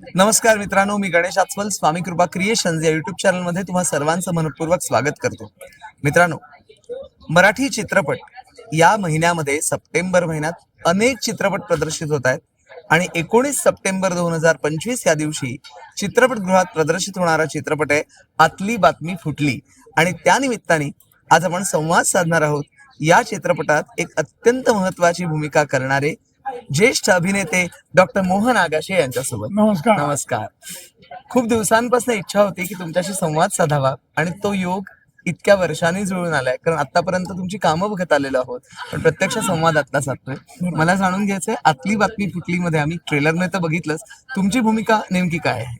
नमस्कार मित्रांनो मी गणेश आचवल स्वामी कृपा क्रिएशन्स या युट्यूब चॅनलमध्ये तुम्हा सर्वांचं मनपूर्वक स्वागत करतो. मित्रांनो मराठी चित्रपट या महिन्यामध्ये सप्टेंबर महिन्यात अनेक चित्रपट प्रदर्शित होत आहेत आणि एकोणीस सप्टेंबर दोन हजार पंचवीस या दिवशी चित्रपटगृहात प्रदर्शित होणारा चित्रपट आहे आतली बातमी फुटली. आणि त्या निमित्ताने आज आपण संवाद साधणार आहोत. या चित्रपटात एक अत्यंत महत्वाची भूमिका करणारे ज्येष्ठ अभिनेते डॉक्टर मोहन आगाशे यांच्यासोबत. नमस्कार. नमस्कार. खूप दिवसांपासून इच्छा होती की तुमच्याशी संवाद साधावा आणि तो योग इतक्या वर्षांनी जुळून आलाय. कारण आतापर्यंत तुमची कामं बघत आलेलो आहोत. पण प्रत्यक्ष संवाद आता साधतोय. मला जाणून घ्यायचंय आतली बातमी फुटली मध्ये आम्ही ट्रेलरने तर बघितलंच. तुमची भूमिका नेमकी काय आहे?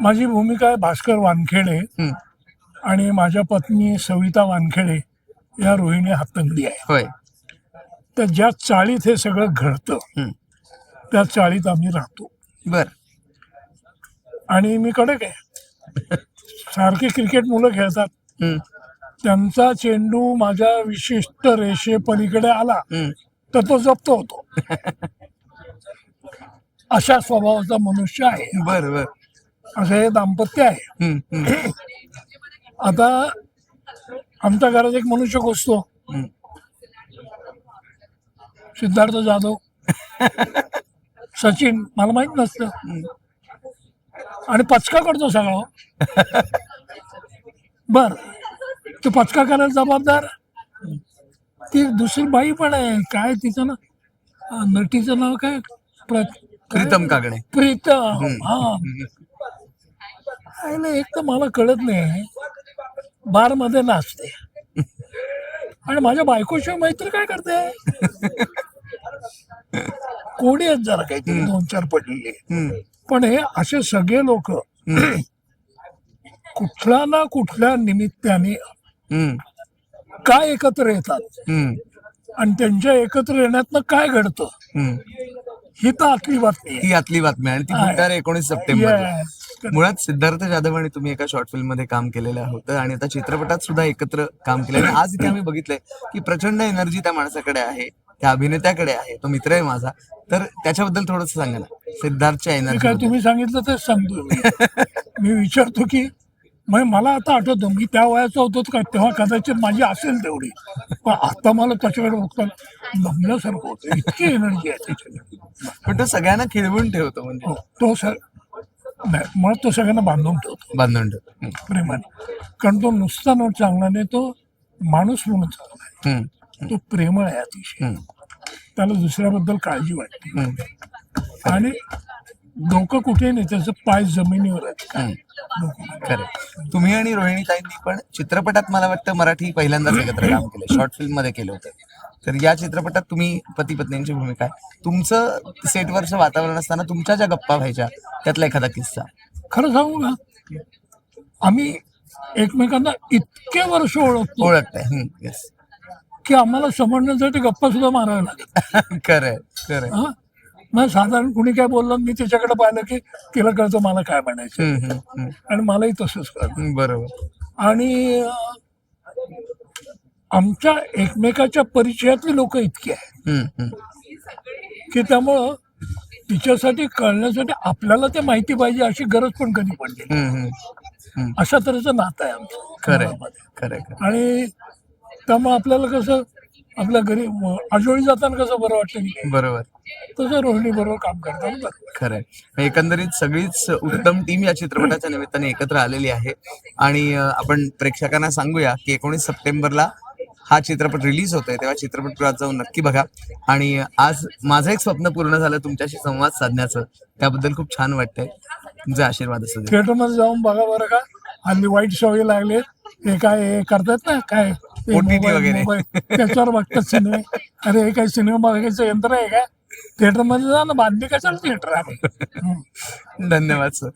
माझी भूमिका आहे भास्कर वानखेडे आणि माझ्या पत्नी सविता वानखेडे या रोहिणी हातंगडी आहे होय. तर ज्या चाळीत हे सगळं घडतं त्या चाळीत आम्ही राहतो. बर. आणि मी कडक आहे. सारखे क्रिकेट मुलं खेळतात. त्यांचा चेंडू माझ्या विशिष्ट रेषे पलीकडे आला तर तो जप्त होतो. अशा स्वभावाचा मनुष्य आहे. बर बर. असं हे दाम्पत्य आहे. आता आमच्या घरात एक मनुष्य हम्म. सिद्धार्थ जाधव सचिन मला माहीत नसतं. आणि पचका करतो सगळं. बर. तो पचका करायला जबाबदार? ती दुसरी बाई पण आहे. काय तिचं ना नटीचं नाव काय? प्र- प्रीतम कागणे. प्रीतम. हा. एक तर मला कळत नाही. बारमध्ये नाचते. आणि माझ्या बायकोशिवाय मैत्री काय करते? आहेत जरा काहीतरी दोन चार पडलेले पण हे असे सगळे लोक कुठल्या ना कुठल्या निमित्ताने काय एकत्र येतात? आणि त्यांच्या एकत्र येण्यातनं काय घडतं. ही तर आतली बातमी ही आतली बातमी आणि ती घडणार एकोणीस सप्टेंबर. मुळात सिद्धार्थ जाधव आणि तुम्ही एका शॉर्ट फिल्ममध्ये काम केलेलं होतं आणि आता चित्रपटात सुद्धा एकत्र काम केलं आणि आज इथे आम्ही बघितलंय की प्रचंड एनर्जी त्या माणसाकडे आहे. त्या अभिनेत्याकडे आहे तो मित्र आहे माझा. तर त्याच्याबद्दल थोडस सांगा ना. सिद्धार्थच्या काय एनर्जी तुम्ही सांगितलं तेच सांगतो मी. मी विचारतो की मग मला आता आठवतं मी त्या वयाचा होतो का तेव्हा कदाचित माझी असेल तेवढी. पण आता मला त्याच्याकडे बघता नमल्यासारखं होतं. इतकी एनर्जी आहे त्याच्याकडे पण तो सगळ्यांना खिळवून ठेवतो म्हणजे. हो, तो सर नाही मग तो सगळ्यांना बांधून ठेवतो. बांधून ठेवतो. प्रेमाने. कारण तो नुसता नोट चांगला नाही तो माणूस म्हणून चांगला आहे. हम्म, तो प्रेमळ आहे अतिशय. त्याला दुसऱ्याबद्दल काळजी वाटते. आणि डोकं कुठे नाही त्याचं पाय जमिनीवर. खरं. तुम्ही आणि रोहिणी ताईंनी पण चित्रपटात मला वाटतं मराठी पहिल्यांदाच एकत्र काम केलं. शॉर्ट फिल्ममध्ये केलं होतं. तर या चित्रपटात तुम्ही पती पत्नींची भूमिका आहे. तुमचं सेटवरचं वातावरण असताना तुमच्या ज्या गप्पा व्हायच्या त्यातला एखादा किस्सा. खरं सांगू का? आम्ही एकमेकांना इतके वर्ष ओळखतो. ओळखताय. की आम्हाला समजण्यासाठी गप्पा सुद्धा माराव्या लागत खरंय खरंय. हा? मग साधारण कुणी काय बोललं मी तिच्याकडे पाहिलं की तिला कळतं मला काय म्हणायचं. आणि मलाही तसंच कळतं. बरोबर. आणि आमच्या एकमेकाच्या परिचयातली लोक इतकी आहेत. की त्यामुळं तिच्यासाठी कळण्यासाठी आपल्याला ते माहिती पाहिजे अशी गरज पण कधी पडली. अशा तऱ्हेचं नातं आहे आमचं खरंय. आणि त्यामुळे आपल्याला कसं आपल्या घरी आजोळी जाताना कसं बरं वाटतं की? बरोबर. तसं रोहिणी बरोबर काम करताना बरं खरंय एकंदरीत सगळीच उत्तम टीम या चित्रपटाच्या निमित्ताने एकत्र आलेली आहे. आणि आपण प्रेक्षकांना सांगूया की एकोणीस सप्टेंबरला हा चित्रपट रिलीज होतोय. तेव्हा चित्रपटगृहात जाऊन नक्की बघा. आणि आज माझं एक स्वप्न पूर्ण झालं तुमच्याशी संवाद साधण्याचं. त्याबद्दल खूप छान वाटतंय. तुमचे आशीर्वाद असू दे. थिएटरमध्ये जाऊन बघा बरं का. हल्ली वाईट सवयी लागले हे काय करतात ना? काय? वगैरे. त्याच्यावर बघतात सिनेमे. अरे हे काय सिनेमा बघायचं यंत्र आहे का? थिएटरमध्ये जा ना बांधली कशाला थिएटर आहे. धन्यवाद सर